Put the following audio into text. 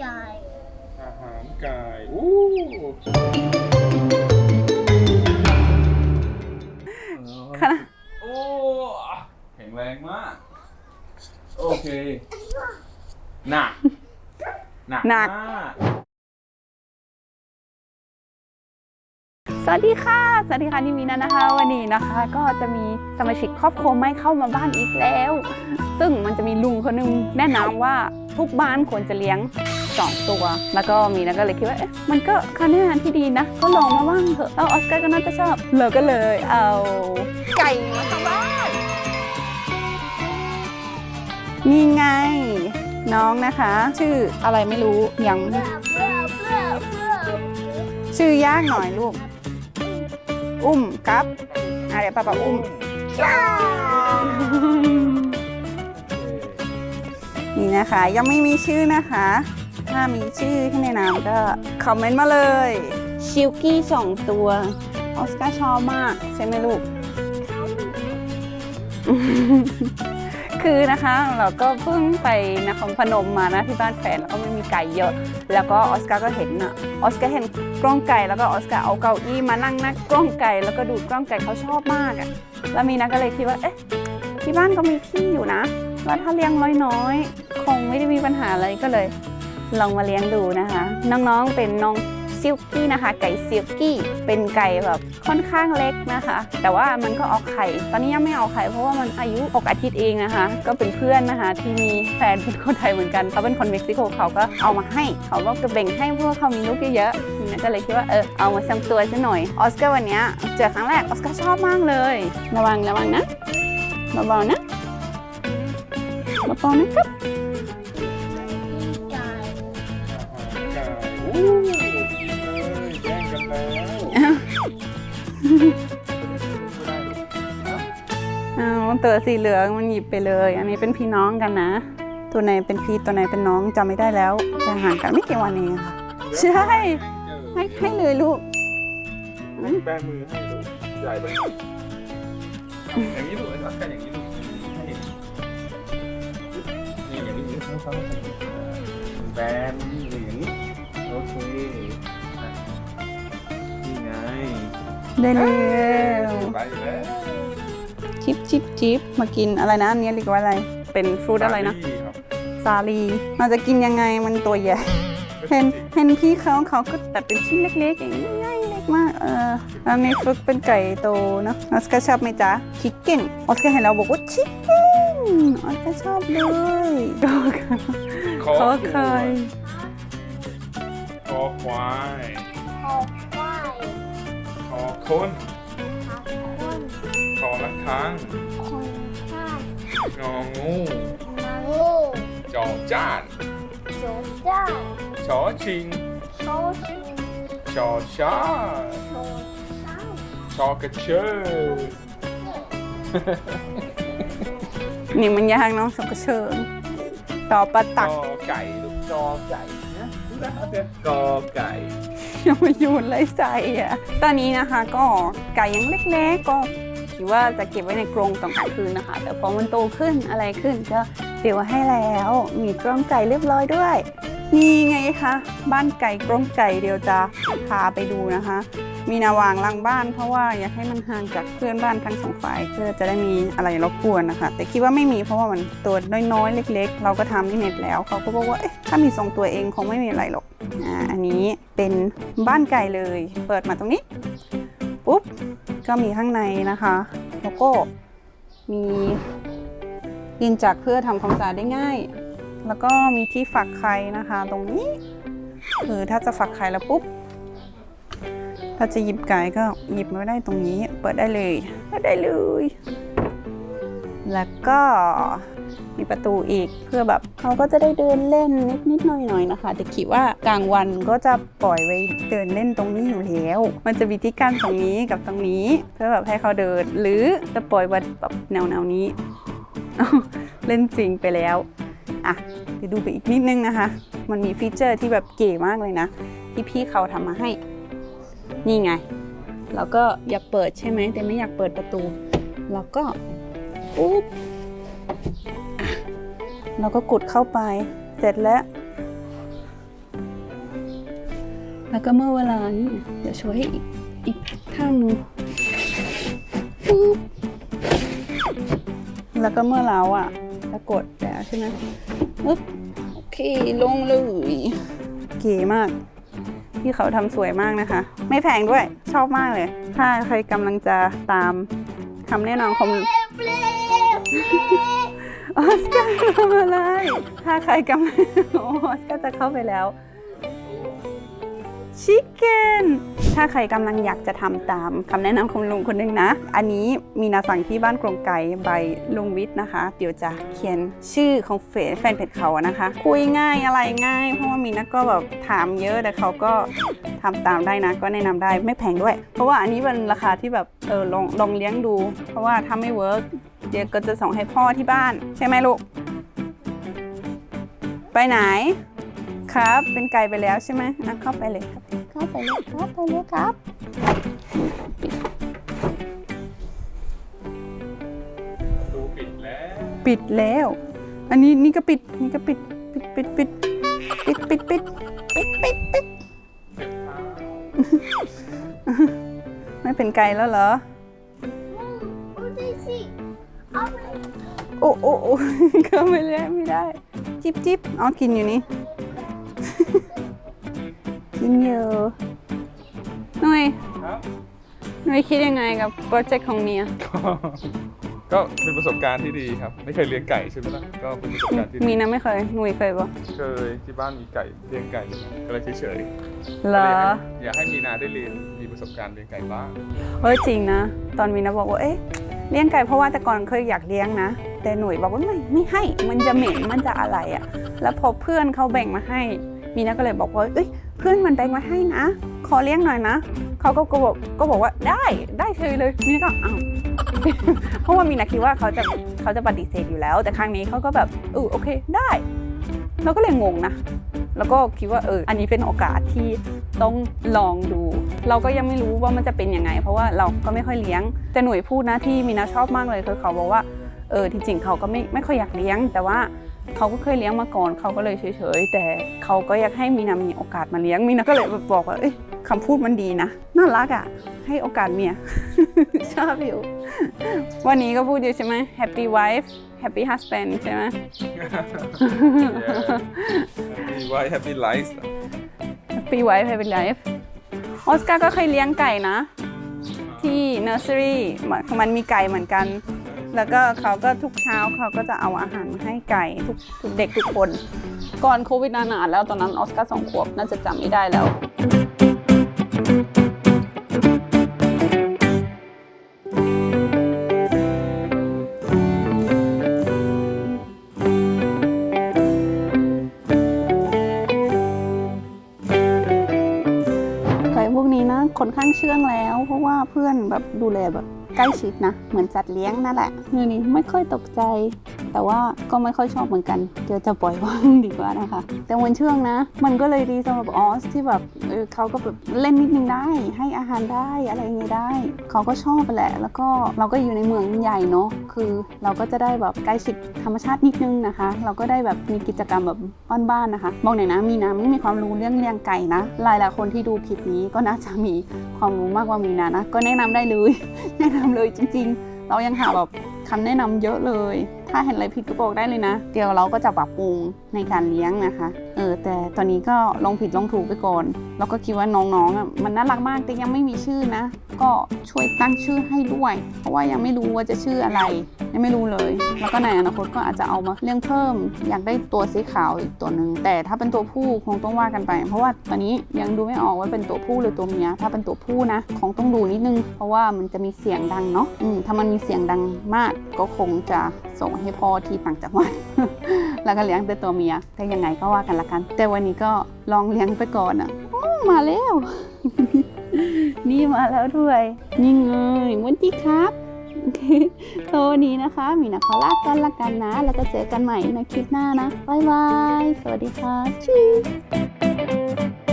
ไก่อาหารไก่อู้ค่ะโอ้แข็งแรงมาก โอเค หนัก หนักหนัก มากสวัสดีค่ะ สวัสดีค่ะนี่มีนานะคะ วันนี้นะคะ ก็จะมีสมาชิกครอบครัวไม่เข้ามาบ้านอีกแล้ว ซึ่งมันจะมีลุงคนหนึงแนะนำว่าทุกบ้านควรจะเลี้ยง สองตัว แล้วก็มีนะก็เลยคิดว่าเอ๊ะมันก็ค่าแนนที่ดีนะ ก็ลองมาบ้างเถอะแล้วออสการ์ก็น่าจะชอบเราก็เลยเอาไก่มาทำบ้านนี่ไง น้องนะคะ ชื่ออะไรไม่รู้ยังชื่อยากหน่อยลูก อุ้มครับอะเดี๋ยวป้าป้าอุ้มนี่นะคะ ยังไม่มีชื่อนะคะ ถ้ามีชื่อให้แนะนำก็คอมเมนต์มาเลย ชิลกี้สองตัว ออสการ์ชอบมากใช่ไหมลูก คือนะคะเราก็เพิ่งไปนครพนมมานะที่บ้านแฟนแล้วก็ไม่มีไก่เยอะ แล้วก็ออสการ์ก็เห็นอะออสการ์เห็นกล้องไก่แล้วก็ออสการ์เอาเก้าอี้มานั่งนักกล้องไก่แล้วก็ดูกล้องไก่เขาชอบมากอะแล้วมีนะก็เลยคิดว่าเอ๊ะที่บ้านก็มีที่อยู่นะแล้วถ้าเลี้ยงน้อยๆคงไม่ได้มีปัญหาอะไรก็เลย ลองมาเลี้ยงดูนะคะ น้องๆเป็นน้องซิลกี้นะคะ ไก่ซิลกี้เป็นไก่แบบค่อนข้างเล็กนะคะ แต่ว่ามันก็ออกไข่ ตอนนี้ยังไม่ออกไข่เพราะว่ามันอายุ6อาทิตย์เองนะคะ ก็เป็นเพื่อนนะคะ ที่มีแฟนเป็นคนไทยเหมือนกันเขาเป็นคนเม็กซิโกเขาก็เอามาให้ เขาบอกจะแบ่งให้เพราะว่าเขามีลูกเยอะๆนะก็เลยคิดว่าเออเอามาสักตัวซะหน่อยออสการ์วันนี้เจอครั้งแรกออสการ์ชอบมากเลย ระวังระวังนะเบาๆนะเบาๆนะครับ ตัวสีเหลืองมันหยิบไปเลย อันนี้เป็นพี่น้องกันนะ ตัวไหนเป็นพี่ตัวไหนเป็นน้องจำไม่ได้แล้วแต่ห่างกันไม่กี่วันเองค่ะ ใช่ ให้ให้เลยลูกแบมือให้ลูกใหญ่ไปอย่างนี้ลูกออสการ์อย่างนี้ลูกให้เห็นนี่อย่างนี้เขาเขาแบนนี่อย่างนี้โอเคอะนี่ไงได้เลย ไปแล้วชิปชิปชิปมากินอะไรนะอันนี้เรียกว่าอะไร เป็นฟรุตอะไรนะสาลี่ครับซาลีมันจะกินยังไงมันตัวใหญ่เห็นเห็นพี่เขาเขาก็ตัดเป็นชิ้นเล็กๆอย่างนี้ง่ายเล็กมากเอออันนี้ฟึกเป็นไก่โตเนอะออสการ์ชอบไหมจ๊ะชิคเก้นออสการ์เห็นเราบอกว่าชิคเก้นออสการ์ชอบเลยก็คอเขาเคยคอควายคอควายคอคนขาคน คอละครังคนข้างงองูมางูจอจ้านโจจ้าชอชิงโชชิงชอชาโชช่างชอกระเชอนี่มันยากเนาะสกเชิงต่อปลาตักกอไก่ลูกจอไก่นะดูนะครับเดี๋ยวกอไก่ ยังไม่ยูนเลยใส่อะตอนนี้นะคะก็ไก่ยังเล็กๆก็ คิดว่าจะเก็บไว้ในกรงตอนกลางคืนนะคะ แต่พอมันโตขึ้นอะไรขึ้นก็เตรียวให้แล้ว มีกรงไก่เรียบร้อยด้วย นี่ไงคะบ้านไก่กรงไก่เดี๋ยวจะพาไปดูนะคะ มีนาวางหลังบ้าน เพราะว่าอยากให้มันห่างจากเพื่อนบ้านทั้งสองฝ่ายเพื่อจะได้มีอะไรรบกวนนะคะ แต่คิดว่าไม่มีเพราะว่ามันตัวน้อยๆ เล็ก ๆ เราก็ทำที่เน็ตแล้วเขาก็บอกว่าถ้ามีสองตัวเองคงไม่มีอะไรหรอกอ่าอันนี้เป็นบ้านไก่เลย เปิดมาตรงนี้ ปุ๊บก็มีข้างในนะคะแล้วก็มียินจักรเพื่อทำความสะอาดได้ง่าย แล้วก็มีที่ฝักไข่นะคะ ตรงนี้คือถ้าจะฝักไข่แล้วปุ๊บถ้าจะหยิบไก่ก็หยิบมาได้ตรงนี้ เปิดได้เลยเปิดได้เลย แล้วก็ มีประตูอีกเพื่อแบบเขาก็จะได้เดินเล่นนิดนิดหน่อยหน่อยนะคะ แต่คิดว่ากลางวันก็จะปล่อยไว้เดินเล่นตรงนี้อยู่แล้ว มันจะมีที่กั้นตรงนี้กับตรงนี้ เพื่อแบบให้เขาเดิน หรือจะปล่อยไว้แบบแนวแนวนี้ เล่นจริงไปแล้วอะเดี๋ยวดูไปอีกนิดนึงนะคะ มันมีฟีเจอร์ที่แบบเก๋มากเลยนะ ที่พี่เขาทำมาให้ นี่ไง แล้วก็อยากเปิดใช่ไหมแต่ไม่อยากเปิดประตู แล้วก็ปุ๊บ เราก็กดเข้าไปเสร็จแล้ว แล้วก็เมื่อเวลานี่เดี๋ยวโชว์ให้อีกอีกข้างหนึงปุ๊บแล้วก็เมื่อเราอะจะกดแล้วใช่ไหมปึ๊บโอเคลงเลยเก๋มากที่เขาทำสวยมากนะคะ ไม่แพงด้วยชอบมากเลย ถ้าใครกำลังจะตามคำแนะนำของ ออสการ์ทำอะไรถ้าใครกำลังโอ้ออสการ์จะเข้าไปแล้ว ชิคเก้นถ้าใครกำลังอยากจะทำตามคำแนะนำของลุงคนหนึงนะ อันนี้มีนาสั่งที่บ้านกรงไก่ใบลุงวิทย์นะคะ เดี๋ยวจะเขียนชื่อของเฟซแฟนเพจเขานะคะ คุยง่ายอะไรง่าย เพราะว่ามีนักก็แบบถามเยอะแต่เขาก็ทำตามได้นะ ก็แนะนำได้ไม่แพงด้วย เพราะว่าอันนี้เป็นราคาที่แบบเออลองลองเลี้ยงดู เพราะว่าถ้าไม่เวิร์กเดี๋ยวก็จะส่งให้พ่อที่บ้าน ใช่ไหมลูก ไปไหนครับ เป็นไก่ไปแล้วใช่ไหมอะเข้าไปเลย ครับเข้าไปเลยเข้าไปเลยครับดูปิดแล้ว ปิดแล้ว อันนี้นี่ก็ปิดนี่ก็ปิดปิดปิดปิดปิดปิดปิดปิดปิดปิดเจ็บเท้าไม่เป็นไก่แล้วเหรอ What is it? Oh my โอ้โอ้โอ้ก็ไม่ได้ไม่ได้ จิบจิบเอากินอยู่นี่ กินอยู่หนุ่ยครับหนุ่ยคิดยังไงกับโปรเจกต์ของเมีย ก็เป็นประสบการณ์ที่ดีครับ ไม่เคยเลี้ยงไก่ใช่ไหมล่ะก็เป็นประสบการณ์ที่มีดีนะไม่เคยหนุ่ยเคยปะเคยที่บ้านมีไก่เลี้ยงไก่อยู่ก็เลยเฉยๆเหรออยากให้มีนาได้เรียนมีประสบการณ์เลี้ยงไก่บ้างเออจริงนะ ตอนมีนะบอกว่าเอ๊ะเลี้ยงไก่เพราะว่าแต่ก่อนเคยอยากเลี้ยงนะ แต่หนุ่ยบอกว่าไม่ไม่ให้มันจะเหม็นมันจะอะไรอะ่ะ แล้วพอเพื่อนเขาแบ่งมาให้ มีนะก็เลยบอกว่าเอ้ย เพื่อนมันแบ่งมาให้นะ ขอเลี้ยงหน่อยนะเขาก็ก็บอกก็บอกว่าได้ได้เฉยเลยมีนก็อ้าวเพราะว่ามีนะคิดว่าเขาจะเขาจะปฏิเสธอยู่แล้ว แต่ครั้งนี้เขาก็แบบเออโอเคได้เราก็เลยงงนะ แล้วก็คิดว่าเอออันนี้เป็นโอกาสที่ต้องลองดู เราก็ยังไม่รู้ว่ามันจะเป็นยังไง เพราะว่าเราก็ไม่ค่อยเลี้ยง แต่หน่วยพูดนะที่มีนาชอบมากเลยคือเขาบอกว่าเออที่จริงเขาก็ไม่ไม่ค่อยอยากเลี้ยง แต่ว่า เขาก็เคยเลี้ยงมาก่อนเขาก็เลยเฉยๆ แต่เขาก็อยากให้มีนามีโอกาสมาเลี้ยงมีนาก็เลยแบบบอกว่าเอ้ยคำพูดมันดีนะ น่ารักอะ ให้โอกาสเมียชอบอยู่วันนี้ก็พูดอยู่ใช่ไหม happy wife happy husband ใช่ไหมมีไว้ happy life Happy Wife Happy Life ออสการ์ก็เคยเลี้ยงไก่นะ ที่เนอร์เซอรี่มันมีไก่เหมือนกัน แล้วก็เขาก็ทุกเช้าเขาก็จะเอาอาหารมาให้ไก่ทุกทุกเด็กทุกคน ก่อนโควิดนานๆแล้วตอนนั้นออสการ์สองขวบน่าจะจำไม่ได้แล้วไก่พวกนี้นะค่อนข้างเชื่องแล้ว เพราะว่าเพื่อนแบบดูแลแบบ ใกล้ชิดนะ เหมือนจัดเลี้ยงนั่นแหละมือนี้ไม่ค่อยตกใจ แต่ว่าก็ไม่ค่อยชอบเหมือนกันเดี๋ยวจะปล่อยว่างดีกว่านะคะ แต่มันเชื่องนะ มันก็เลยดีสำหรับออสที่แบบเออเขาก็แบบเล่นนิดนึงได้ ให้อาหารได้อะไรเงี้ยได้ เขาก็ชอบไปแหละ แล้วก็เราก็อยู่ในเมืองใหญ่เนาะคือเราก็จะได้แบบใกล้ชิดธรรมชาตินิดนึงนะคะ เราก็ได้แบบมีกิจกรรมแบบบ้านๆนะคะบอกหน่อยนะมีนะไม่มีความรู้เรื่องเลี้ยงไก่นะหลายหลายๆคนที่ดูคลิปนี้ก็น่าจะมีความรู้มากกว่ามีนะนะก็แนะนำได้เลย แนะนำเลยจริง ๆ เรายังหาแบบคำแนะนำเยอะเลย ถ้าเห็นอะไรผิดก็บอกได้เลยนะ เดี๋ยวเราก็จะปรับปรุงในการเลี้ยงนะคะ เออแต่ตอนนี้ก็ลองผิดลองถูกไปก่อนเราก็คิดว่าน้องๆอะมันน่ารักมากแต่ยังไม่มีชื่อนะ ก็ช่วยตั้งชื่อให้ด้วย เพราะว่ายังไม่รู้ว่าจะชื่ออะไร ยังไม่รู้เลย แล้วก็ในอนาคตก็อาจจะเอามาเลี้ยงเพิ่ม อยากได้ตัวสีขาวอีกตัวหนึ่งแต่ถ้าเป็นตัวผู้คงต้องว่ากันไป เพราะว่าตอนนี้ยังดูไม่ออกว่าเป็นตัวผู้หรือตัวเมียถ้าเป็นตัวผู้นะคงต้องดูนิดนึง เพราะว่ามันจะมีเสียงดังเนาะอืมถ้ามันมีเสียงดังมากก็คงจะส่งให้พ่อที่ต่างจังหวัด แล้วก็เลี้ยงเป็นตัวเมีย แต่ยังไงก็ว่ากันละกัน แต่วันนี้ก็ลองเลี้ยงไปก่อนอะมาแล้ว นี่มาแล้วด้วย นี่เงยวันที่ครับโอเคตัวนี้นะคะ มีนะขอลากันละกันนะ แล้วก็เจอกันใหม่ในคลิปหน้านะ บ๊ายบาย สวัสดีค่ะชีส